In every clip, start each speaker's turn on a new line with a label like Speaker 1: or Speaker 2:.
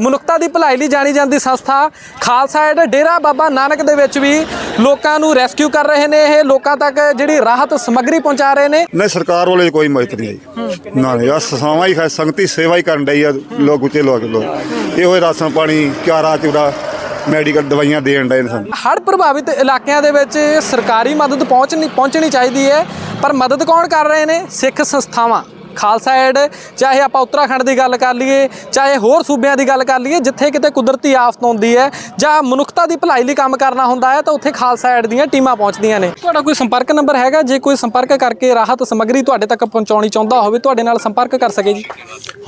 Speaker 1: ਮਨੁੱਖਤਾ ਦੀ ਭਲਾਈ ਲਈ ਜਾਣੀ ਜਾਂਦੀ ਸੰਸਥਾ ਖਾਲਸਾ ਏਡ ਡੇਰਾ ਬਾਬਾ ਨਾਨਕ ਦੇ ਵਿੱਚ ਵੀ ਲੋਕਾਂ ਨੂੰ ਰੈਸਕਿਊ ਕਰ ਰਹੇ ਨੇ ਇਹ ਲੋਕਾਂ ਤੱਕ ਜਿਹੜੀ ਰਾਹਤ ਸਮੱਗਰੀ ਪਹੁੰਚਾ ਰਹੇ ਨੇ।
Speaker 2: ਨਹੀਂ ਸਰਕਾਰ ਵੱਲੋਂ ਕੋਈ ਮਦਦ ਨਹੀਂ ਆਈ। ਨਾ ਨਹੀਂ ਆ ਸਸਾਵਾਂ ਹੀ ਖਾ- ਸੰਗਤੀ ਸੇਵਾ ਹੀ ਕਰਨ ਡਈ ਆ ਲੋਕ ਉੱਚੇ ਲੋਕ ਲੋਕ। ਇਹੋ ਹੀ ਰਾਸ਼ਨ ਪਾਣੀ ਚਾਰਾ ਚੂਰਾ ਮੈਡੀਕਲ ਦਵਾਈਆਂ ਦੇਣ ਡਏ ਨੇ ਸਾਨੂੰ।
Speaker 1: ਹੜ੍ਹ ਪ੍ਰਭਾਵਿਤ ਇਲਾਕਿਆਂ ਦੇ ਵਿੱਚ ਸਰਕਾਰੀ ਮਦਦ ਪਹੁੰਚਣੀ ਪਹੁੰਚਣੀ ਚਾਹੀਦੀ ਹੈ ਪਰ ਮਦਦ ਕੌਣ ਕਰ ਰਹੇ ਨੇ? ਸਿੱਖ ਸੰਸਥਾਵਾਂ। ਖਾਲਸਾ ਏਡ ਚਾਹੇ ਆਪਾਂ ਉੱਤਰਾਖੰਡ ਦੀ ਗੱਲ ਕਰ ਲਈਏ ਚਾਹੇ ਹੋਰ ਸੂਬਿਆਂ ਦੀ ਗੱਲ ਕਰ ਲਈਏ ਜਿੱਥੇ ਕਿਤੇ ਕੁਦਰਤੀ ਆਫਤ ਹੁੰਦੀ ਹੈ ਜਾਂ ਮਨੁੱਖਤਾ ਦੀ ਭਲਾਈ ਲਈ ਕੰਮ ਕਰਨਾ ਹੁੰਦਾ ਹੈ ਤਾਂ ਉੱਥੇ ਖਾਲਸਾ ਏਡ ਦੀਆਂ ਟੀਮਾਂ ਪਹੁੰਚਦੀਆਂ ਨੇ। ਤੁਹਾਡਾ ਕੋਈ ਸੰਪਰਕ ਨੰਬਰ ਹੈਗਾ? ਜੇ ਕੋਈ ਸੰਪਰਕ ਕਰਕੇ ਰਾਹਤ ਸਮੱਗਰੀ ਤੁਹਾਡੇ ਤੱਕ ਪਹੁੰਚਾਉਣੀ ਚਾਹੁੰਦਾ ਹੋਵੇ ਤੁਹਾਡੇ ਨਾਲ ਸੰਪਰਕ ਕਰ ਸਕੇ ਜੀ।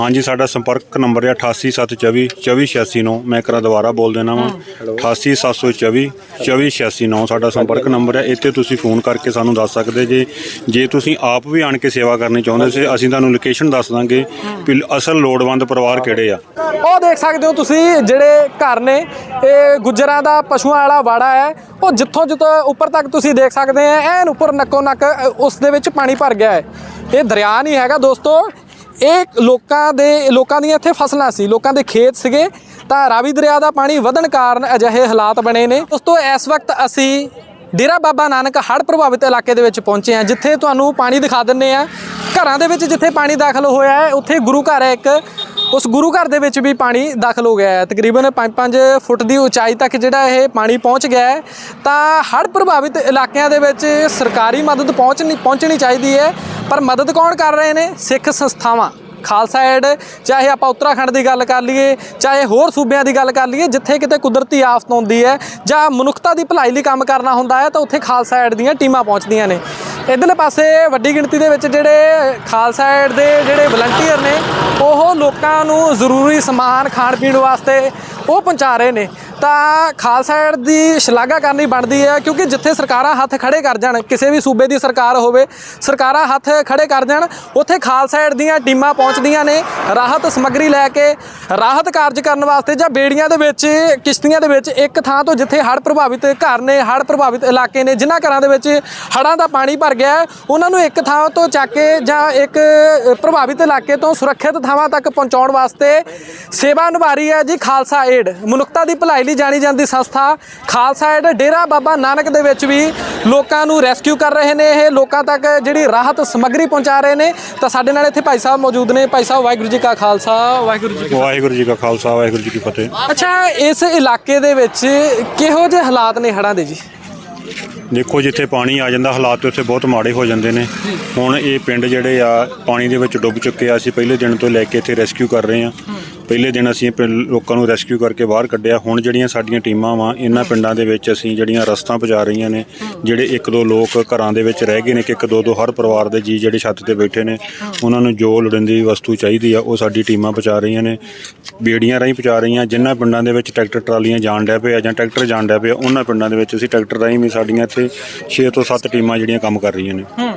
Speaker 3: ਹਾਂਜੀ ਸਾਡਾ ਸੰਪਰਕ ਨੰਬਰ ਹੈ 88724 24869 ਮੈਂ ਕਰਾਂ ਦੁਬਾਰਾ ਬੋਲ ਦੇਣਾ ਵਾਂ। 88724 24869 ਸਾਡਾ ਸੰਪਰਕ ਨੰਬਰ ਹੈ। ਇੱਥੇ ਤੁਸੀਂ ਫੋਨ ਕਰਕੇ ਸਾਨੂੰ ਦੱਸ ਸਕਦੇ ਜੇ ਜੇ ਤੁਸੀਂ ਆਪ ਵੀ ਆਣ ਕੇ ਸੇਵਾ ਕਰਨੀ ਚਾਹੁੰਦੇ ਸੀ ਅਸੀਂ ਤੁਹਾਨੂੰ ਲੋਕੇਸ਼ਨ ਦੱਸ ਦਾਂਗੇ ਵੀ ਅਸਲ ਲੋੜਵੰਦ ਪਰਿਵਾਰ ਕਿਹੜੇ ਆ।
Speaker 1: ਉਹ ਦੇਖ ਸਕਦੇ ਹੋ ਤੁਸੀਂ ਜਿਹੜੇ ਘਰ ਨੇ, ਇਹ ਗੁੱਜਰਾਂ ਦਾ, ਪਸ਼ੂਆਂ ਵਾਲਾ ਵਾੜਾ ਹੈ। ਉਹ ਜਿੱਥੋਂ ਜਿੱਥੋਂ ਉੱਪਰ ਤੱਕ ਤੁਸੀਂ ਦੇਖ ਸਕਦੇ ਆ, ਐਨ ਉੱਪਰ ਨੱਕੋ ਨੱਕ ਉਸ ਦੇ ਵਿੱਚ ਪਾਣੀ ਭਰ ਗਿਆ ਹੈ। ਇਹ ਦਰਿਆ ਨਹੀਂ ਹੈਗਾ ਦੋਸਤੋ। ਇਹ ਲੋਕਾਂ ਦੇ, ਲੋਕਾਂ ਦੀਆਂ ਇੱਥੇ ਫਸਲਾਂ ਸੀ। ਲੋਕਾਂ ਦੇ ਖੇਤ ਸੀਗੇ। ਤਾਂ ਰਾਵੀ ਦਰਿਆ ਦਾ ਪਾਣੀ ਵਧਣ ਕਾਰਨ ਅਜਿਹੇ ਹਾਲਾਤ ਬਣੇ ਨੇ। ਦੋਸਤੋ, ਇਸ ਵਕਤ ਅਸੀਂ ਡੇਰਾ ਬਾਬਾ ਨਾਨਕ ਹੜ੍ਹ ਪ੍ਰਭਾਵਿਤ ਇਲਾਕੇ ਦੇ ਵਿੱਚ ਪਹੁੰਚੇ ਹਾਂ, ਜਿੱਥੇ ਤੁਹਾਨੂੰ ਪਾਣੀ ਦਿਖਾ ਦਿੰਨੇ ਆ ਘਰਾਂ ਦੇ ਵਿੱਚ ਜਿੱਥੇ ਪਾਣੀ ਦਾਖਲ ਹੋਇਆ ਹੈ, ਉੱਥੇ ਗੁਰੂ ਘਰ ਹੈ ਇੱਕ। ਉਸ ਗੁਰੂ ਘਰ ਦੇ ਵਿੱਚ ਵੀ ਪਾਣੀ ਦਾਖਲ ਹੋ ਗਿਆ ਹੈ। ਤਕਰੀਬਨ 5-5 ਫੁੱਟ ਦੀ ਉਚਾਈ ਤੱਕ ਜਿਹੜਾ ਇਹ ਪਾਣੀ ਪਹੁੰਚ ਗਿਆ ਹੈ। ਤਾਂ ਹੜ੍ਹ ਪ੍ਰਭਾਵਿਤ ਇਲਾਕਿਆਂ ਦੇ ਵਿੱਚ ਸਰਕਾਰੀ ਮਦਦ ਪਹੁੰਚਣੀ ਪਹੁੰਚਣੀ ਚਾਹੀਦੀ ਹੈ। ਪਰ ਮਦਦ ਕੌਣ ਕਰ ਰਹੇ ਨੇ? ਸਿੱਖ ਸੰਸਥਾਵਾਂ। ਖਾਲਸਾ ਐਡ, ਚਾਹੇ ਆਪਾਂ ਉੱਤਰਾਖੰਡ ਦੀ ਗੱਲ ਕਰ ਲਈਏ, ਚਾਹੇ ਹੋਰ ਸੂਬਿਆਂ ਦੀ ਗੱਲ ਕਰ ਲਈਏ, ਜਿੱਥੇ ਕਿਤੇ ਕੁਦਰਤੀ ਆਫਤ ਆਉਂਦੀ ਹੈ ਜਾਂ ਮਨੁੱਖਤਾ ਦੀ ਭਲਾਈ ਲਈ ਕੰਮ ਕਰਨਾ ਹੁੰਦਾ ਹੈ, ਤਾਂ ਉੱਥੇ ਖਾਲਸਾ ਐਡ ਦੀਆਂ ਟੀਮਾਂ ਪਹੁੰਚਦੀਆਂ ਨੇ। ਇਧਰਲੇ ਪਾਸੇ ਵੱਡੀ ਗਿਣਤੀ ਦੇ ਵਿੱਚ ਜਿਹੜੇ ਖਾਲਸਾ ਐਡ ਦੇ ਜਿਹੜੇ ਵਲੰਟੀਅਰ ਨੇ, ਉਹ ਲੋਕਾਂ ਨੂੰ ਜ਼ਰੂਰੀ ਸਮਾਨ ਖਾਣ ਪੀਣ ਵਾਸਤੇ ਉਹ ਪਹੁੰਚਾ ਰਹੇ ਨੇ। ਤਾਂ ਖਾਲਸਾ ਏਡ ਦੀ ਸ਼ਲਾਘਾ ਕਰਨੀ ਬਣਦੀ ਹੈ, ਕਿਉਂਕਿ ਜਿੱਥੇ ਸਰਕਾਰਾਂ ਹੱਥ ਖੜੇ ਕਰ ਜਾਣ, ਕਿਸੇ ਵੀ ਸੂਬੇ ਦੀ ਸਰਕਾਰ ਹੋਵੇ, ਸਰਕਾਰਾਂ ਹੱਥ ਖੜੇ ਕਰ ਜਾਣ, ਉੱਥੇ ਖਾਲਸਾ ਏਡ ਦੀਆਂ ਟੀਮਾਂ ਪਹੁੰਚਦੀਆਂ ਨੇ, ਰਾਹਤ ਸਮੱਗਰੀ ਲੈ ਕੇ, ਰਾਹਤ ਕਾਰਜ ਕਰਨ ਵਾਸਤੇ ਜਾਂ ਬੇੜੀਆਂ ਦੇ ਵਿੱਚ, ਕਿਸ਼ਤੀਆਂ ਦੇ ਵਿੱਚ, ਇੱਕ ਥਾਂ ਤੋਂ ਜਿੱਥੇ ਹੜ੍ਹ ਪ੍ਰਭਾਵਿਤ ਘਰ ਨੇ, ਹੜ੍ਹ ਪ੍ਰਭਾਵਿਤ ਇਲਾਕੇ ਨੇ, ਜਿਨ੍ਹਾਂ ਘਰਾਂ ਦੇ ਵਿੱਚ ਹੜ੍ਹਾਂ ਦਾ ਪਾਣੀ ਭਰ ਗਿਆ ਉਹਨਾਂ ਨੂੰ ਇੱਕ ਥਾਂ ਤੋਂ ਚੱਕ ਕੇ ਜਾਂ ਇੱਕ ਪ੍ਰਭਾਵਿਤ ਇਲਾਕੇ ਤੋਂ ਸੁਰੱਖਿਅਤ ਥਾਵਾਂ ਤੱਕ ਪਹੁੰਚਾਉਣ ਵਾਸਤੇ ਸੇਵਾ ਨਿਭਾ ਰਹੀ ਹੈ ਜੀ ਖਾਲਸਾ ਏਡ ਮਨੁੱਖਤਾ ਦੀ ਭਲਾਈ ਲਈ ਜਾਣੀ ਜਾਂਦੀ ਸੰਸਥਾ ਖਾਲਸਾ ਏਡ ਡੇਰਾ ਬਾਬਾ ਨਾਨਕ ਦੇ ਵਿੱਚ ਵੀ ਲੋਕਾਂ ਨੂੰ ਰੈਸਕਿਊ ਕਰ ਰਹੇ ਨੇ ਇਹ। ਲੋਕਾਂ ਤੱਕ ਜਿਹੜੀ ਰਾਹਤ ਸਮੱਗਰੀ ਪਹੁੰਚਾ ਰਹੇ ਨੇ। ਤਾਂ ਸਾਡੇ ਨਾਲ ਇੱਥੇ ਭਾਈ ਸਾਹਿਬ ਮੌਜੂਦ ਨੇ। ਭਾਈ ਸਾਹਿਬ ਵਾਹਿਗੁਰੂ ਜੀ ਕਾ ਖਾਲਸਾ ਵਾਹਿਗੁਰੂ ਜੀ ਕੀ
Speaker 3: ਵਾਹਿਗੁਰੂ ਜੀ ਕਾ ਖਾਲਸਾ ਵਾਹਿਗੁਰੂ ਜੀ ਕੀ ਫਤਿਹ।
Speaker 1: ਅੱਛਾ ਇਸ ਇਲਾਕੇ ਦੇ ਵਿੱਚ ਕਿਹੋ ਜਿਹੇ ਹਾਲਾਤ ਨੇ ਹੜ੍ਹਾਂ ਦੇ ਜੀ?
Speaker 3: ਦੇਖੋ ਜਿੱਥੇ ਪਾਣੀ ਆ ਜਾਂਦਾ ਹਾਲਾਤ ਉੱਥੇ ਬਹੁਤ ਮਾੜੇ ਹੋ ਜਾਂਦੇ ਨੇ। ਹੁਣ ਇਹ ਪਿੰਡ ਜਿਹੜੇ ਆ ਪਾਣੀ ਦੇ ਵਿੱਚ ਡੁੱਬ ਚੁੱਕੇ ਆ। ਅਸੀਂ ਪਹਿਲੇ ਦਿਨ ਤੋਂ ਲੈ ਕੇ ਇੱਥੇ ਰੈਸਕਿਊ ਕਰ ਰਹੇ ਆ ਪਹਿਲੇ ਦਿਨ ਅਸੀਂ ਪਿੰਡ- ਲੋਕਾਂ ਨੂੰ ਰੈਸਕਿਊ ਕਰਕੇ ਬਾਹਰ ਕੱਢਿਆ। ਹੁਣ ਜਿਹੜੀਆਂ ਸਾਡੀਆਂ ਟੀਮਾਂ ਵਾ ਇਹਨਾਂ ਪਿੰਡਾਂ ਦੇ ਵਿੱਚ ਅਸੀਂ ਜਿਹੜੀਆਂ ਰਸਤਾਂ ਪਹੁੰਚਾ ਰਹੀਆਂ ਨੇ ਜਿਹੜੇ ਇੱਕ ਦੋ ਲੋਕ ਘਰਾਂ ਦੇ ਵਿੱਚ ਰਹਿ ਗਏ ਨੇ ਕਿ ਇੱਕ ਦੋ ਦੋ ਹਰ ਪਰਿਵਾਰ ਦੇ ਜੀ ਜਿਹੜੇ ਛੱਤ ਤੇ ਬੈਠੇ ਨੇ ਉਹਨਾਂ ਨੂੰ ਜੋ ਲੋੜੀਂਦੀ ਵਸਤੂ ਚਾਹੀਦੀ ਆ ਉਹ ਸਾਡੀ ਟੀਮਾਂ ਪਹੁੰਚਾ ਰਹੀਆਂ ਨੇ। ਬੇੜੀਆਂ ਰਾਹੀਂ ਪਹੁੰਚਾ ਰਹੀਆਂ ਜਿਨ੍ਹਾਂ ਪਿੰਡਾਂ ਦੇ ਵਿੱਚ ਟਰੈਕਟਰ ਟਰਾਲੀਆਂ ਜਾਣ ਡੈ ਪਏ ਆ ਜਾਂ ਟਰੈਕਟਰ ਜਾਣ ਡੈ ਪਏ ਆ, ਉਹਨਾਂ ਪਿੰਡਾਂ ਦੇ ਵਿੱਚ ਅਸੀਂ ਟਰੈਕਟਰ ਰਾਹੀਂ ਵੀ ਸਾਡੀਆਂ ਇੱਥੇ 6 ਤੋਂ 7 ਟੀਮਾਂ ਜਿਹੜੀਆਂ ਕੰਮ ਕਰ ਰਹੀਆਂ ਨੇ।
Speaker 1: ਹੂੰ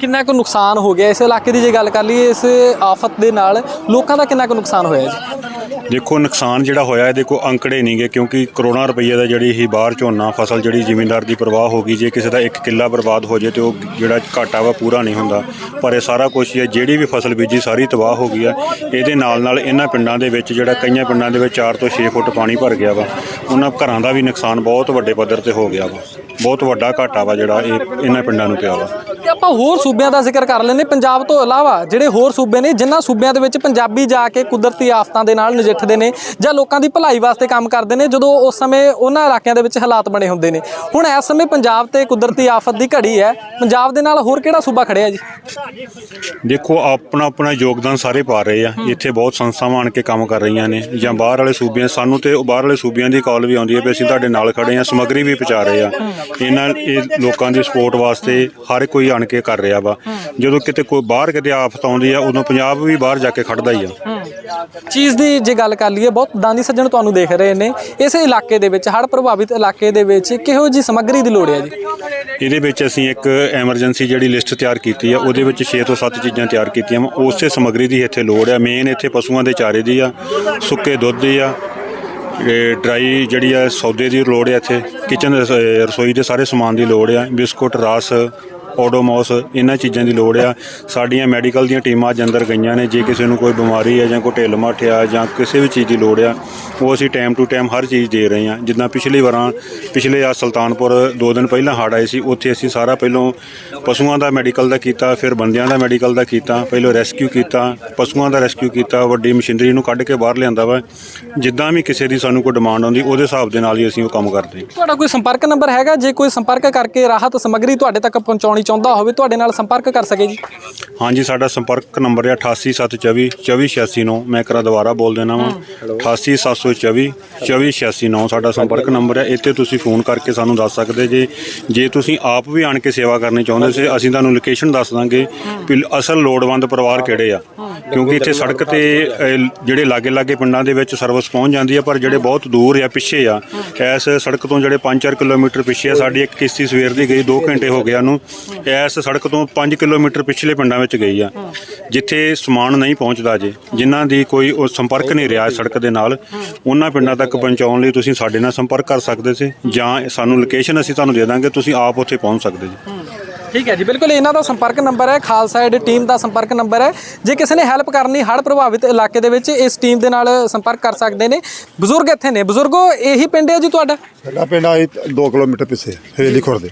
Speaker 1: ਕਿੰਨਾ ਕੁ ਨੁਕਸਾਨ ਹੋ ਗਿਆ ਇਸ ਇਲਾਕੇ ਦੀ ਜੇ ਗੱਲ ਕਰ ਲਈਏ ਇਸ ਆਫਤ ਦੇ ਨਾਲ, ਲੋਕਾਂ ਦਾ ਕਿੰਨਾ ਕੁ ਨੁਕਸਾਨ ਹੋਇਆ ਜੀ?
Speaker 3: ਦੇਖੋ, ਨੁਕਸਾਨ ਜਿਹੜਾ ਹੋਇਆ ਇਹਦੇ ਕੋ ਅੰਕੜੇ ਨਹੀਂਗੇ ਕਿਉਂਕਿ ਕਰੋਨਾ ਰੁਪਈਏ ਦਾ ਜਿਹੜੀ ਹੀ ਬਾਹਰ ਝੋਨਾ, ਫਸਲ ਜਿਹੜੀ ਜ਼ਿਮੀਂਦਾਰ ਦੀ ਪ੍ਰਵਾਹ ਹੋ ਗਈ, ਜੇ ਕਿਸੇ ਦਾ ਇੱਕ ਕਿੱਲਾ ਬਰਬਾਦ ਹੋ ਜੇ ਤੇ ਉਹ ਜਿਹੜਾ ਘਾਟਾ ਵਾ ਪੂਰਾ ਨਹੀਂ ਹੁੰਦਾ। ਪਰ ਇਹ ਸਾਰਾ ਕੁਝ ਹੈ ਜਿਹੜੀ ਵੀ ਫਸਲ ਬੀਜੀ, ਸਾਰੀ ਤਬਾਹ ਹੋ ਗਈ ਆ ਇਹਦੇ ਨਾਲ ਨਾਲ ਇਹਨਾਂ ਪਿੰਡਾਂ ਦੇ ਵਿੱਚ ਜਿਹੜਾ, ਕਈਆਂ ਪਿੰਡਾਂ ਦੇ ਵਿੱਚ 4 ਤੋਂ 6 ਫੁੱਟ ਪਾਣੀ ਭਰ ਗਿਆ ਵਾ। ਉਹਨਾਂ ਘਰਾਂ ਦਾ ਵੀ ਨੁਕਸਾਨ ਬਹੁਤ ਵੱਡੇ ਪੱਧਰ ਤੇ ਹੋ ਗਿਆ ਵਾ। ਬਹੁਤ ਵੱਡਾ ਘਾਟਾ ਵਾ ਜਿਹੜਾ ਇਹ ਇਹਨਾਂ ਪਿੰਡਾਂ ਨੂੰ ਪਿਆ ਵਾ।
Speaker 1: ਤੇ ਆਪਾਂ ਹੋਰ ਸੂਬਿਆਂ ਦਾ ਜ਼ਿਕਰ ਕਰ ਲੈਂਦੇ ਪੰਜਾਬ ਤੋਂ ਇਲਾਵਾ ਜਿਹੜੇ ਹੋਰ ਸੂਬੇ ਨੇ ਜਿਨ੍ਹਾਂ ਸੂਬਿਆਂ ਦੇ ਵਿੱਚ ਪੰਜਾਬੀ ਜਾ ਕੇ ਕੁਦਰਤੀ ਆਫਤਾਂ ਦੇ ਨਾਲ ਨਜਿੱਠਦੇ ਨੇ ਜਾਂ ਲੋਕਾਂ ਦੀ ਭਲਾਈ ਵਾਸਤੇ ਕੰਮ ਕਰਦੇ ਨੇ ਜਦੋਂ ਉਸ ਸਮੇਂ ਉਹਨਾਂ ਇਲਾਕਿਆਂ ਦੇ ਵਿੱਚ ਹਾਲਾਤ ਬਣੇ ਹੁੰਦੇ ਨੇ। ਹੁਣ ਇਸ ਸਮੇਂ ਪੰਜਾਬ ਤੇ ਕੁਦਰਤੀ ਆਫਤ ਦੀ ਘੜੀ ਹੈ। ਪੰਜਾਬ ਦੇ ਨਾਲ ਹੋਰ ਕਿਹੜਾ ਸੂਬਾ ਖੜਿਆ ਜੀ?
Speaker 3: ਦੇਖੋ ਆਪਣਾ ਆਪਣਾ ਯੋਗਦਾਨ ਸਾਰੇ ਪਾ ਰਹੇ ਆ। ਇੱਥੇ ਬਹੁਤ ਸੰਸਥਾਵਾਂ ਆਣ ਕੇ ਕੰਮ ਕਰ ਰਹੀਆਂ ਨੇ ਜਾਂ ਬਾਹਰ ਵਾਲੇ ਸੂਬਿਆਂ ਸਾਨੂੰ ਤੇ ਬਾਹਰ ਵਾਲੇ ਸੂਬਿਆਂ ਦੀ ਕਾਲ ਵੀ ਆਉਂਦੀ ਹੈ ਵੀ ਅਸੀਂ ਤੁਹਾਡੇ ਨਾਲ ਖੜੇ ਆ ਸਮੱਗਰੀ ਵੀ ਪਹੁੰਚਾ ਰਹੇ ਆ। ਇਹਨਾਂ ਇਹ ਲੋਕਾਂ ਦੀ ਸਪੋਰਟ ਵਾਸਤੇ ਹਰ ਕੋਈ ਆਣ ਕੇ ਕਰ ਰਿਹਾ ਵਾ। ਜਦੋਂ ਕਿਤੇ ਕੋਈ ਬਾਹਰ ਕਿਤੇ ਆਫਤ ਆਉਂਦੀ ਆ ਉਦੋਂ ਪੰਜਾਬ ਵੀ ਬਾਹਰ ਜਾ ਕੇ ਖੜਦਾ ਹੀ ਆ।
Speaker 1: ਚੀਜ਼ ਦੀ ਜੇ ਗੱਲ ਕਰ ਲਈਏ ਬਹੁਤ ਦਾਨੀ ਸੱਜਣ ਤੁਹਾਨੂੰ ਦੇਖ ਰਹੇ ਨੇ। ਇਸ ਇਲਾਕੇ ਦੇ ਵਿੱਚ ਹੜ੍ਹ ਪ੍ਰਭਾਵਿਤ ਇਲਾਕੇ ਦੇ ਵਿੱਚ ਕਿਹੋ ਜੀ ਸਮੱਗਰੀ ਦੀ ਲੋੜ ਹੈ ਜੀ?
Speaker 3: ਇਹਦੇ ਵਿੱਚ ਅਸੀਂ ਇੱਕ ਐਮਰਜੈਂਸੀ ਜਿਹੜੀ ਲਿਸਟ ਤਿਆਰ ਕੀਤੀ ਆ ਉਹਦੇ ਵਿੱਚ 6 ਤੋਂ 7 ਚੀਜ਼ਾਂ ਤਿਆਰ ਕੀਤੀਆਂ ਵਾ। ਉਸੇ ਸਮੱਗਰੀ ਦੀ ਇੱਥੇ ਲੋੜ ਆ। ਮੇਨ ਇੱਥੇ ਪਸ਼ੂਆਂ ਦੇ ਚਾਰੇ ਦੀ ਆ ਸੁੱਕੇ ਦੁੱਧ ਦੀ ਆ ਇਹ ਡਰਾਈ ਜਿਹੜੀ ਆ ਸੌਦੇ ਦੀ ਲੋੜ ਆ ਇੱਥੇ। ਕਿਚਨ ਰਸੋਈ ਦੇ ਸਾਰੇ ਸਮਾਨ ਦੀ ਲੋੜ ਆ। ਬਿਸਕੁਟ ਰਸ ਓਡੋਮੋਸ ਇਹਨਾਂ ਚੀਜ਼ਾਂ ਦੀ ਲੋੜ ਆ। ਸਾਡੀਆਂ ਮੈਡੀਕਲ ਦੀਆਂ ਟੀਮਾਂ ਅੱਜ ਅੰਦਰ ਗਈਆਂ ਨੇ। ਜੇ ਕਿਸੇ ਨੂੰ ਕੋਈ ਬਿਮਾਰੀ ਹੈ ਜਾਂ ਕੋਈ ਢਿੱਲ ਮੱਠ ਆ ਜਾਂ ਕਿਸੇ ਵੀ ਚੀਜ਼ ਦੀ ਲੋੜ ਆ, ਉਹ ਅਸੀਂ ਟਾਈਮ ਟੂ ਟਾਈਮ ਹਰ ਚੀਜ਼ ਦੇ ਰਹੇ ਹਾਂ ਜਿੱਦਾਂ ਪਿਛਲੀ ਵਾਰਾਂ, ਪਿਛਲੇ ਆ ਸੁਲਤਾਨਪੁਰ, ਦੋ ਦਿਨ ਪਹਿਲਾਂ ਹੜ੍ਹ ਆਏ ਸੀ, ਉੱਥੇ ਅਸੀਂ ਸਾਰਾ ਪਹਿਲੋਂ ਪਸ਼ੂਆਂ ਦਾ ਮੈਡੀਕਲ ਦਾ ਕੀਤਾ, ਫਿਰ ਬੰਦਿਆਂ ਦਾ ਮੈਡੀਕਲ ਦਾ ਕੀਤਾ, ਪਹਿਲੋਂ ਰੈਸਕਿਊ ਕੀਤਾ, ਪਸ਼ੂਆਂ ਦਾ ਰੈਸਕਿਊ ਕੀਤਾ, ਵੱਡੀ ਮਸ਼ੀਨਰੀ ਨੂੰ ਕੱਢ ਕੇ ਬਾਹਰ ਲਿਆਂਦਾ ਵਾ। ਜਿੱਦਾਂ ਵੀ ਕਿਸੇ ਦੀ ਸਾਨੂੰ ਕੋਈ ਡਿਮਾਂਡ ਆਉਂਦੀ, ਉਹਦੇ ਹਿਸਾਬ ਦੇ ਨਾਲ ਹੀ ਅਸੀਂ ਉਹ ਕੰਮ ਕਰਦੇ। ਹਾਂ
Speaker 1: ਤੁਹਾਡਾ ਕੋਈ ਸੰਪਰਕ ਨੰਬਰ ਹੈਗਾ? ਜੇ ਕੋਈ ਸੰਪਰਕ ਕਰਕੇ ਰਾਹਤ ਸਮੱਗਰੀ ਤੁਹਾਡੇ ਤੱਕ ਪਹੁੰਚਾਉਣੀ ਚਾਹੁੰਦਾ ਹੋਵੇ ਤੁਹਾਡੇ ਨਾਲ ਸੰਪਰਕ ਕਰ ਸਕੇ ਜੀ।
Speaker 3: ਹਾਂਜੀ ਸਾਡਾ ਸੰਪਰਕ ਨੰਬਰ ਹੈ 88724 2486 ਮੈਂ ਇੱਕ ਵਾਰ ਦੁਬਾਰਾ ਬੋਲ ਦੇਣਾ ਵਾਂ। 88724 2486 ਸਾਡਾ ਸੰਪਰਕ ਨੰਬਰ ਹੈ। ਇੱਥੇ ਤੁਸੀਂ ਫੋਨ ਕਰਕੇ ਸਾਨੂੰ ਦੱਸ ਸਕਦੇ ਜੇ ਜੇ ਤੁਸੀਂ ਆਪ ਵੀ ਆਣ ਕੇ ਸੇਵਾ ਕਰਨੀ ਚਾਹੁੰਦੇ ਸੀ ਅਸੀਂ ਤੁਹਾਨੂੰ ਲੋਕੇਸ਼ਨ ਦੱਸ ਦਾਂਗੇ ਵੀ ਅਸਲ ਲੋੜਵੰਦ ਪਰਿਵਾਰ ਕਿਹੜੇ ਆ। ਕਿਉਂਕਿ ਇੱਥੇ ਸੜਕ ਤੇ ਜਿਹੜੇ ਲਾਗੇ ਲਾਗੇ ਪਿੰਡਾਂ ਦੇ ਵਿੱਚ ਸਰਵਿਸ ਪਹੁੰਚ ਜਾਂਦੀ ਆ ਪਰ ਜਿਹੜੇ ਬਹੁਤ ਦੂਰ ਆ ਪਿੱਛੇ ਆ ਇਸ ਸੜਕ ਤੋਂ ਜਿਹੜੇ 5-4 ਕਿਲੋਮੀਟਰ ਪਿੱਛੇ ਆ ਸਾਡੀ ਇੱਕ ਕਿਸ਼ਤੀ ਸਵੇਰ ਦੀ ਗਈ 2 ਘੰਟੇ ਹੋ ਗਏ ਨੂੰ ਇਸ ਸੜਕ ਤੋਂ 5 ਕਿਲੋਮੀਟਰ ਪਿਛਲੇ ਪਿੰਡਾਂ ਵਿੱਚ ਗਈ ਆ। ਜਿੱਥੇ ਸਮਾਨ ਨਹੀਂ ਪਹੁੰਚਦਾ ਜੇ ਜਿਨ੍ਹਾਂ ਦੀ ਕੋਈ ਉਹ ਸੰਪਰਕ ਨਹੀਂ ਰਿਹਾ ਇਸ ਸੜਕ ਦੇ ਨਾਲ ਉਹਨਾਂ ਪਿੰਡਾਂ ਤੱਕ ਪਹੁੰਚਾਉਣ ਲਈ ਤੁਸੀਂ ਸਾਡੇ ਨਾਲ ਸੰਪਰਕ ਕਰ ਸਕਦੇ ਸੀ ਜਾਂ ਸਾਨੂੰ ਲੋਕੇਸ਼ਨ ਅਸੀਂ ਤੁਹਾਨੂੰ ਦੇ ਦਾਂਗੇ ਤੁਸੀਂ ਆਪ ਉੱਥੇ ਪਹੁੰਚ ਸਕਦੇ ਜੀ।
Speaker 1: ਠੀਕ ਹੈ ਜੀ ਬਿਲਕੁਲ ਇਹਨਾਂ ਦਾ ਸੰਪਰਕ ਨੰਬਰ ਹੈ ਖਾਲਸਾ ਏਡ ਟੀਮ ਦਾ ਸੰਪਰਕ ਨੰਬਰ ਹੈ। ਜੇ ਕਿਸੇ ਨੇ ਹੈਲਪ ਕਰਨੀ ਹੜ੍ਹ ਪ੍ਰਭਾਵਿਤ ਇਲਾਕੇ ਦੇ ਵਿੱਚ ਇਸ ਟੀਮ ਦੇ ਨਾਲ ਸੰਪਰਕ ਕਰ ਸਕਦੇ ਨੇ। ਬਜ਼ੁਰਗ ਇੱਥੇ ਨੇ ਬਜ਼ੁਰਗੋ ਇਹੀ ਪਿੰਡ ਹੈ ਜੀ ਤੁਹਾਡਾ?
Speaker 2: ਸਾਡਾ ਪਿੰਡ ਆਈ 2 ਕਿਲੋਮੀਟਰ ਪਿੱਛੇ ਹਵੇਲੀ ਖੁਰਦੇ।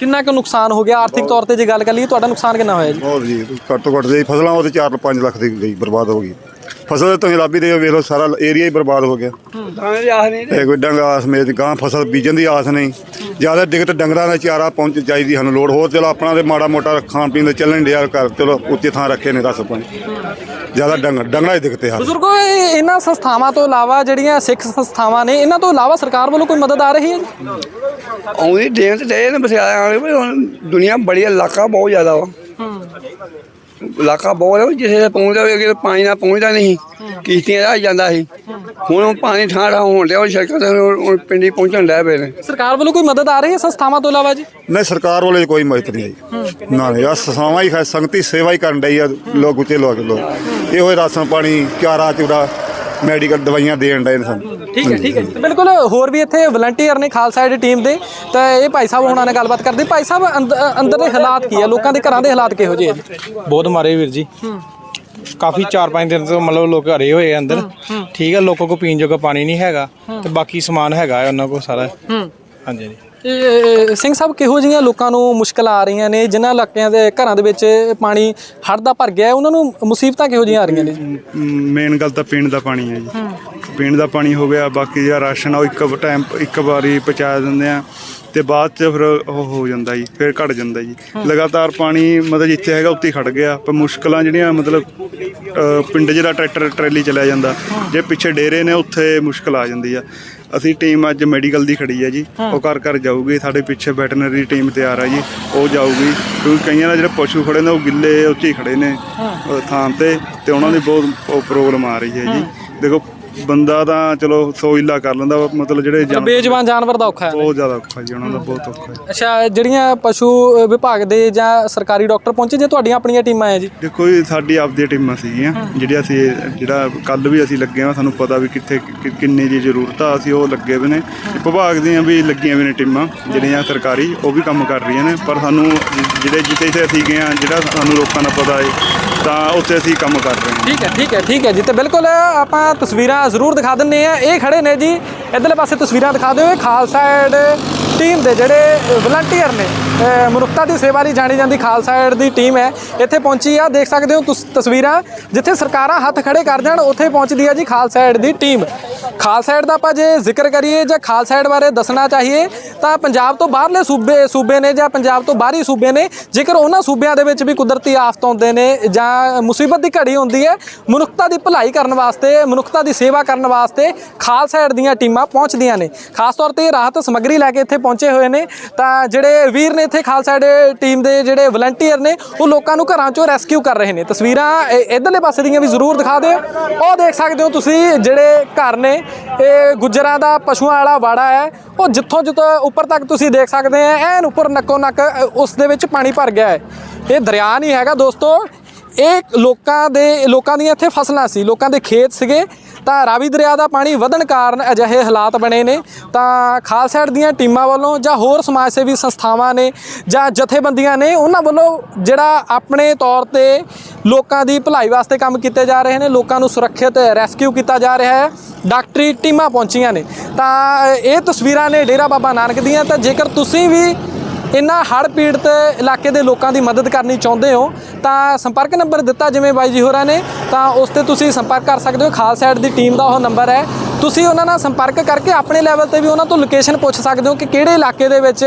Speaker 1: ਕਿੰਨਾ ਕੁ ਨੁਕਸਾਨ ਹੋ ਗਿਆ ਆਰਥਿਕ ਤੌਰ ਤੇ ਜੇ ਗੱਲ ਕਰ ਲਈਏ, ਤੁਹਾਡਾ ਨੁਕਸਾਨ ਕਿੰਨਾ ਹੋਇਆ ਜੀ?
Speaker 2: ਬਹੁਤ ਜੀ, ਘੱਟ ਤੋਂ ਘੱਟ ਜੀ ਫਸਲਾਂ ਉਹਦੇ 4-5 ਲੱਖ ਦੀ ਗਈ, ਬਰਬਾਦ ਹੋ ਗਈ। ਫਸਲ ਤੁਸੀਂ ਲਾਭੀ ਦੇ ਵੇਖ ਲਓ ਸਾਰਾ ਏਰੀਆ ਹੀ ਬਰਬਾਦ ਹੋ ਗਿਆ। ਇਹ ਕੋਈ ਡੰਗਾ ਆਸ ਮੇਜ ਗਾਂ ਫਸਲ ਬੀਜਣ ਦੀ ਆਸ ਨਹੀਂ। ਜ਼ਿਆਦਾ ਦਿੱਕਤ ਡੰਗਰਾਂ ਦਾ ਚਾਰਾ ਪਹੁੰਚ ਚਾਹੀਦੀ ਸਾਨੂੰ ਲੋੜ ਹੋਰ ਚਲੋ ਆਪਣਾ ਤੇ ਮਾੜਾ ਮੋਟਾ ਖਾਣ ਪੀਣ ਦਾ ਚੱਲਣ ਡਿਆ ਕਰ ਚਲੋ ਉੱਚੇ ਥਾਂ ਰੱਖੇ ਨੇ ਰਸ ਪਾਣੀ ਜ਼ਿਆਦਾ ਡੰਗ ਡੰਗਰਾਂ ਦੀ ਦਿੱਕਤ ਹੈ।
Speaker 1: ਬਜ਼ੁਰਗੋ ਇਹ ਇਹਨਾਂ ਸੰਸਥਾਵਾਂ ਤੋਂ ਇਲਾਵਾ ਜਿਹੜੀਆਂ ਸਿੱਖ ਸੰਸਥਾਵਾਂ ਨੇ ਇਹਨਾਂ ਤੋਂ ਇਲਾਵਾ ਸਰਕਾਰ ਵੱਲੋਂ ਕੋਈ ਮਦਦ ਆ ਰਹੀ ਹੈ? ਜੀ
Speaker 4: ਆਉਂਦੀ ਦੇਣ ਤੇ ਦੇ ਨੇ ਵੀ ਹੁਣ ਦੁਨੀਆ ਬੜੀ ਇਲਾਕਾ ਬਹੁਤ ਜ਼ਿਆਦਾ ਵਾ। ਇਲਾਕਾ ਬਹੁਤ ਹੈ ਜਿਸੇ ਪਹੁੰਚਦਾ ਹੋਵੇ ਅਗੇ ਪਾਣੀ ਨਾਲ ਪਹੁੰਚਦਾ ਨਹੀਂ। ਕਿਸ਼ਤੀਆਂ ਰਾਹ ਜਾਂਦਾ ਸੀ। ਹੁਣ ਉਹ ਪਾਣੀ ਠਾਂ ਠਾਂ ਹੋਣ ਡਿਆ ਉਹ ਸੜਕਾਂ ਤੇ ਹੁਣ- ਪਿੰਡੀ ਪਹੁੰਚਣ ਲੱਗ ਪਏ ਨੇ
Speaker 1: ਸਰਕਾਰ ਵੱਲੋਂ ਕੋਈ ਮਦਦ ਆ ਰਹੀ ਹੈ ਸੰਸਥਾਵਾਂ ਤੋਂ ਇਲਾਵਾ ਜੀ?
Speaker 2: ਨਹੀਂ ਸਰਕਾਰ ਵੱਲੋਂ ਕੋਈ ਮਦਦ ਨਹੀਂ ਆਈ। ਨਾ ਨਹੀਂ ਆ ਸੰਸਥਾਵਾਂ ਹੀ ਸੰਗਤੀ ਸੇਵਾ ਹੀ ਕਰਨ ਡਈ ਆ ਲੋਕ ਉੱਚੇ ਲੋਕ ਲੋਕ। ਇਹੋ ਰਾਸ਼ਨ ਪਾਣੀ ਚਾਰਾ ਚੂਰਾ ਮੈਡੀਕਲ ਦਵਾਈਆਂ ਦੇਣ ਡਏ ਨੇ ਸਾਨੂੰ।
Speaker 1: ਠੀਕ ਹੈ ਠੀਕ ਹੈ ਜੀ। ਬਿਲਕੁਲ ਹੋਰ ਵੀ ਇੱਥੇ ਵਲੰਟੀਅਰ ਨੇ ਖਾਲਸਾ ਏਡ ਟੀਮ ਦੇ। ਤਾਂ ਇਹ ਭਾਈ ਸਾਹਿਬ ਹੁਣਾਂ ਨਾਲ ਗੱਲਬਾਤ ਕਰਦੇ। ਭਾਈ ਸਾਹਿਬ ਅੰਦ- ਅੰਦਰ ਦੇ ਹਾਲਾਤ ਕੀ ਆ? ਲੋਕਾਂ ਦੇ ਘਰਾਂ ਦੇ ਹਾਲਾਤ ਕਿਹੋ ਜਿਹੇ ਆ ਜੀ?
Speaker 5: ਬਹੁਤ ਮਾਰੇ ਵੀਰ ਜੀ। ਕਾਫੀ 4-5 ਦਿਨ ਤੋਂ ਮਤਲਬ ਲੋਕ ਘਰੇ ਹੋਏ ਆ ਅੰਦਰ। ਠੀਕ ਹੈ ਲੋਕਾਂ ਕੋ ਪੀਣ ਜੋਗਾ ਪਾਣੀ ਨਹੀਂ ਹੈਗਾ। ਤੇ ਬਾਕੀ ਸਮਾਨ ਹੈਗਾ ਹੈ ਉਹਨਾਂ ਕੋਲ ਸਾਰਾ। ਹਾਂਜੀ ਹਾਂਜੀ।
Speaker 1: ਇਹ ਸਿੰਘ ਸਾਹਿਬ ਕਿਹੋ ਜਿਹੀਆਂ ਲੋਕਾਂ ਨੂੰ ਮੁਸ਼ਕਲਾਂ ਆ ਰਹੀਆਂ ਨੇ? ਜਿਨ੍ਹਾਂ ਇਲਾਕਿਆਂ ਦੇ ਘਰਾਂ ਦੇ ਵਿੱਚ ਪਾਣੀ ਹੜ੍ਹ ਦਾ ਭਰ ਗਿਆ ਉਹਨਾਂ ਨੂੰ ਮੁਸੀਬਤਾਂ ਕਿਹੋ ਜਿਹੀਆਂ ਆ ਰਹੀਆਂ ਨੇ?
Speaker 6: ਮੇਨ ਗੱਲ ਤਾਂ ਪੀਣ ਦਾ ਪਾਣੀ ਹੈ ਜੀ। ਪੀਣ ਦਾ ਪਾਣੀ ਹੋ ਗਿਆ ਬਾਕੀ ਜਿਹੜਾ ਰਾਸ਼ਨ ਆ ਉਹ ਇੱਕ ਟਾਈਮ ਇੱਕ ਵਾਰੀ ਪਹੁੰਚਾ ਦਿੰਦੇ ਆ ਤੇ ਬਾਅਦ ਚ ਫਿਰ ਉਹ ਹੋ ਜਾਂਦਾ ਜੀ ਫਿਰ ਘਟ ਜਾਂਦਾ ਜੀ। ਲਗਾਤਾਰ ਪਾਣੀ ਮਤਲਬ ਜਿੱਥੇ ਹੈਗਾ ਉੱਥੇ ਖੜ ਗਿਆ। ਪਰ ਮੁਸ਼ਕਲਾਂ ਜਿਹੜੀਆਂ ਮਤਲਬ ਪਿੰਡ ਜਿਹੜਾ ਟਰੈਕਟਰ ਟਰੈਲੀ ਚਲਿਆ ਜਾਂਦਾ ਜੇ ਪਿੱਛੇ ਡੇਰੇ ਨੇ ਉੱਥੇ ਮੁਸ਼ਕਲ ਆ ਜਾਂਦੀ ਆ। ਅਸੀਂ ਟੀਮ ਅੱਜ ਮੈਡੀਕਲ ਦੀ ਖੜੀ ਹੈ ਜੀ। ਉਹ ਘਰ ਘਰ ਜਾਊਗੀ ਸਾਡੇ ਪਿੱਛੇ ਵੈਟਰਨਰੀ ਟੀਮ ਤਿਆਰ ਆ ਜੀ ਉਹ ਜਾਊਗੀ। ਕਿਉਂਕਿ ਕਈਆਂ ਦਾ ਜਿਹੜੇ ਪਸ਼ੂ ਖੜੇ ਨੇ ਉਹ ਗਿੱਲੇ ਉੱਚੇ ਹੀ ਖੜੇ ਨੇ ਥਾਂ ਤੇ ਤੇ ਉਹਨਾਂ ਦੀ ਬਹੁਤ ਪ੍ਰੋਬਲਮ ਆ ਰਹੀ ਹੈ ਜੀ। ਦੇਖੋ ਬੰਦਾ ਤਾਂ ਚਲੋ ਸੋਈਲਾ ਕਰ ਲੈਂਦਾ ਵਾ, ਮਤਲਬ ਜਿਹੜੇ ਜਾਨਵਰ
Speaker 1: ਬੇਜਵਾਨ ਜਾਨਵਰ ਦਾ ਔਖਾ ਹੈ।
Speaker 6: ਬਹੁਤ ਜ਼ਿਆਦਾ ਔਖਾ ਜੀ ਉਹਨਾਂ ਦਾ ਬਹੁਤ ਔਖਾ ਹੈ।
Speaker 1: ਅੱਛਾ ਜਿਹੜੀਆਂ ਪਸ਼ੂ ਅ, ਵਿਭਾਗ ਦੇ ਜਾਂ ਸਰਕਾਰੀ ਡਾਕਟਰ ਪਹੁੰਚੇ ਜੇ ਤੁਹਾਡੀਆਂ ਆਪਣੀਆਂ ਟੀਮਾਂ ਆ ਜੀ?
Speaker 6: ਦੇਖੋ ਜੀ ਸਾਡੀ ਆਪਦੀਆਂ ਟੀਮਾਂ ਸੀਗੀਆਂ ਜਿਹੜੀਆਂ ਅਸੀਂ ਜਿਹੜਾ ਕੱਲ ਵੀ ਅਸੀਂ ਲੱਗੇ ਹਾਂ ਸਾਨੂੰ ਪਤਾ ਵੀ ਕਿੱਥੇ ਕਿ- ਕਿੰਨੀ ਦੀ ਜ਼ਰੂਰਤ ਆ ਅਸੀਂ ਉਹ ਲੱਗੇ ਹੋਏ ਨੇ। ਵਿਭਾਗ ਦੀਆਂ ਵੀ ਲੱਗੀਆਂ ਹੋਈਆਂ ਨੇ ਟੀਮਾਂ ਜਿਹੜੀਆਂ ਸਰਕਾਰੀ ਉਹ ਵੀ ਕੰਮ ਕਰ ਰਹੀਆਂ ਨੇ ਪਰ ਸਾਨੂੰ ਜਿਹੜੇ ਜਿੱਥੇ ਜਿੱਥੇ ਅਸੀਂ ਗਏ ਹਾਂ ਜਿਹੜਾ ਸਾਨੂੰ ਲੋਕਾਂ ਦਾ ਪਤਾ ਹੈ ਤਾਂ ਉੱਥੇ ਅਸੀਂ ਕੰਮ ਕਰ ਰਹੇ ਹਾਂ।
Speaker 1: ਠੀਕ ਹੈ ਠੀਕ ਹੈ ਠੀਕ ਹੈ ਜੀ। ਤੇ ਬਿਲਕੁਲ ਆਪਾਂ ਤਸਵੀਰਾਂ ਜ਼ਰੂਰ ਦਿਖਾ ਦਿੰਨੇ ਆ ਇਹ ਖੜੇ ਨੇ ਜੀ। ਇਧਰਲੇ ਪਾਸੇ ਤਸਵੀਰਾਂ ਦਿਖਾ ਦਿਓ। ਇਹ ਖਾਲਸਾ ਐਡ ਟੀਮ ਦੇ ਜਿਹੜੇ ਵਲੰਟੀਅਰ ਨੇ। ਮਨੁੱਖਤਾ ਦੀ ਸੇਵਾ ਲਈ ਜਾਣੀ ਜਾਂਦੀ ਖਾਲਸਾ ਏਡ ਦੀ ਟੀਮ ਹੈ। ਇੱਥੇ ਪਹੁੰਚੀ ਆ, ਦੇਖ ਸਕਦੇ ਹੋ ਤੁਸੀਂ, ਤਸਵੀਰਾਂ। ਜਿੱਥੇ ਸਰਕਾਰਾਂ ਹੱਥ ਖੜੇ ਕਰ ਜਾਣ, ਉੱਥੇ ਪਹੁੰਚਦੀ ਆ ਜੀ ਖਾਲਸਾ ਏਡ ਦੀ ਟੀਮ। ਖਾਲਸਾ ਏਡ ਦਾ ਆਪਾਂ ਜੇ ਜ਼ਿਕਰ ਕਰੀਏ ਜਾਂ ਖਾਲਸਾ ਏਡ ਬਾਰੇ ਦੱਸਣਾ ਚਾਹੀਏ, ਤਾਂ ਪੰਜਾਬ ਤੋਂ ਬਾਹਰਲੇ ਸੂਬੇ ਸੂਬੇ ਨੇ ਜਾਂ ਪੰਜਾਬ ਤੋਂ ਬਾਹਰੀ ਸੂਬੇ ਨੇ, ਜੇਕਰ ਉਹਨਾਂ ਸੂਬਿਆਂ ਦੇ ਵਿੱਚ ਵੀ ਕੁਦਰਤੀ ਆਫਤ ਆਉਂਦੇ ਨੇ ਜਾਂ ਮੁਸੀਬਤ ਦੀ ਘੜੀ ਹੁੰਦੀ ਹੈ, ਮਨੁੱਖਤਾ ਦੀ ਭਲਾਈ ਕਰਨ ਵਾਸਤੇ, ਮਨੁੱਖਤਾ ਦੀ ਸੇਵਾ ਕਰਨ ਵਾਸਤੇ ਖਾਲਸਾ ਏਡ ਦੀਆਂ ਟੀਮਾਂ ਪਹੁੰਚਦੀਆਂ ਨੇ। ਖਾਸ ਤੌਰ ਤੇ ਰਾਹਤ ਸਮੱਗਰੀ ਲੈ ਕੇ ਇੱਥੇ ਪਹੁੰਚੇ ਹੋਏ ਨੇ, ਤਾਂ ਜਿਹੜੇ ਵੀਰ ਨੇ ਇੱਥੇ ਖਾਲਸਾ ਏਡ ਟੀਮ ਦੇ ਜਿਹੜੇ ਵਲੰਟੀਅਰ ਨੇ, ਉਹ ਲੋਕਾਂ ਨੂੰ ਘਰਾਂ ਚੋਂ ਰੈਸਕਿਊ ਕਰ ਰਹੇ ਨੇ। ਤਸਵੀਰਾਂ ਇ- ਇੱਧਰਲੇ ਪਾਸੇ ਦੀਆਂ ਵੀ ਜ਼ਰੂਰ ਦਿਖਾ ਦਿਓ। ਉਹ ਦੇਖ ਸਕਦੇ ਹੋ ਤੁਸੀਂ ਜਿਹੜੇ ਘਰ ਨੇ, ਇਹ ਗੁੱਜਰਾਂ ਦਾ, ਪਸ਼ੂਆਂ ਵਾਲਾ ਵਾੜਾ ਹੈ। ਉਹ ਜਿੱਥੋਂ ਜਿੱਥੋਂ ਉੱਪਰ ਤੱਕ ਤੁਸੀਂ ਦੇਖ ਸਕਦੇ ਆ, ਐਨ ਉੱਪਰ ਨੱਕੋ ਨੱਕ ਉਸ ਦੇ ਵਿੱਚ ਪਾਣੀ ਭਰ ਗਿਆ ਹੈ। ਇਹ ਦਰਿਆ ਨਹੀਂ ਹੈਗਾ ਦੋਸਤੋ। ਇਹ ਲੋਕਾਂ ਦੇ, ਲੋਕਾਂ ਦੀਆਂ ਇੱਥੇ ਫਸਲਾਂ ਸੀ, ਲੋਕਾਂ ਦੇ ਖੇਤ ਸੀਗੇ। ਤਾਂ ਰਾਵੀ ਦਰਿਆ ਦਾ ਪਾਣੀ ਵਧਣ ਕਾਰਨ ਅਜਿਹੇ ਹਾਲਾਤ ਬਣੇ ਨੇ। ਤਾਂ ਖਾਲਸਾ ਦੀਆਂ ਟੀਮਾਂ ਵੱਲੋਂ ਜਾਂ ਹੋਰ ਸਮਾਜ ਸੇਵੀ ਸੰਸਥਾਵਾਂ ਨੇ ਜਾਂ ਜਥੇਬੰਦੀਆਂ ਨੇ, ਉਹਨਾਂ ਵੱਲੋਂ ਜਿਹੜਾ ਆਪਣੇ ਤੌਰ ਤੇ ਲੋਕਾਂ ਦੀ ਭਲਾਈ ਵਾਸਤੇ ਕੰਮ ਕੀਤੇ ਜਾ ਰਹੇ ਨੇ, ਲੋਕਾਂ ਨੂੰ ਸੁਰੱਖਿਅਤ ਰੈਸਕਿਊ ਕੀਤਾ ਜਾ ਰਿਹਾ ਹੈ, ਡਾਕਟਰੀ ਟੀਮਾਂ ਪਹੁੰਚੀਆਂ ਨੇ। ਤਾਂ ਇਹ ਤਸਵੀਰਾਂ ਨੇ ਡੇਰਾ ਬਾਬਾ ਨਾਨਕ ਦੀਆਂ। ਤਾਂ ਜੇਕਰ ਤੁਸੀਂ ਵੀ ਇਹਨਾਂ ਹੜ੍ਹ ਪੀੜਤ ਇਲਾਕੇ ਦੇ ਲੋਕਾਂ ਦੀ ਮਦਦ ਕਰਨੀ ਚਾਹੁੰਦੇ ਹੋ, ਤਾਂ ਸੰਪਰਕ ਨੰਬਰ ਦਿੱਤਾ ਜਿਵੇਂ ਬਾਈ ਜੀ ਹੋਰਾਂ ਨੇ, ਤਾਂ ਉਸ ਤੇ ਤੁਸੀਂ ਸੰਪਰਕ ਕਰ ਸਕਦੇ ਹੋ। ਖਾਲਸਾ ਏਡ ਦੀ ਟੀਮ ਦਾ ਉਹ ਨੰਬਰ ਹੈ। ਤੁਸੀਂ ਉਹਨਾਂ ਨਾਲ ਸੰਪਰਕ ਕਰਕੇ ਆਪਣੇ ਲੈਵਲ ਤੇ ਵੀ ਉਹਨਾਂ ਤੋਂ ਲੋਕੇਸ਼ਨ ਪੁੱਛ ਸਕਦੇ ਹੋ ਕਿ ਕਿਹੜੇ ਇਲਾਕੇ ਦੇ ਵਿੱਚ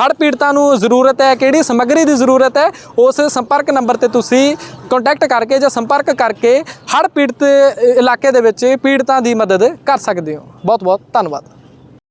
Speaker 1: ਹੜ੍ਹ ਪੀੜਤਾਂ ਨੂੰ ਜ਼ਰੂਰਤ ਹੈ, ਕਿਹੜੀ ਸਮੱਗਰੀ ਦੀ ਜ਼ਰੂਰਤ ਹੈ, ਉਸ ਸੰਪਰਕ ਨੰਬਰ ਤੇ ਤੁਸੀਂ ਕੰਟੈਕਟ ਕਰਕੇ ਜਾਂ ਸੰਪਰਕ ਕਰਕੇ ਹੜ੍ਹ ਪੀੜਤ ਇਲਾਕੇ ਦੇ ਵਿੱਚ ਪੀੜਤਾਂ ਦੀ ਮਦਦ ਕਰ ਸਕਦੇ ਹੋ। ਬਹੁਤ ਬਹੁਤ ਧੰਨਵਾਦ।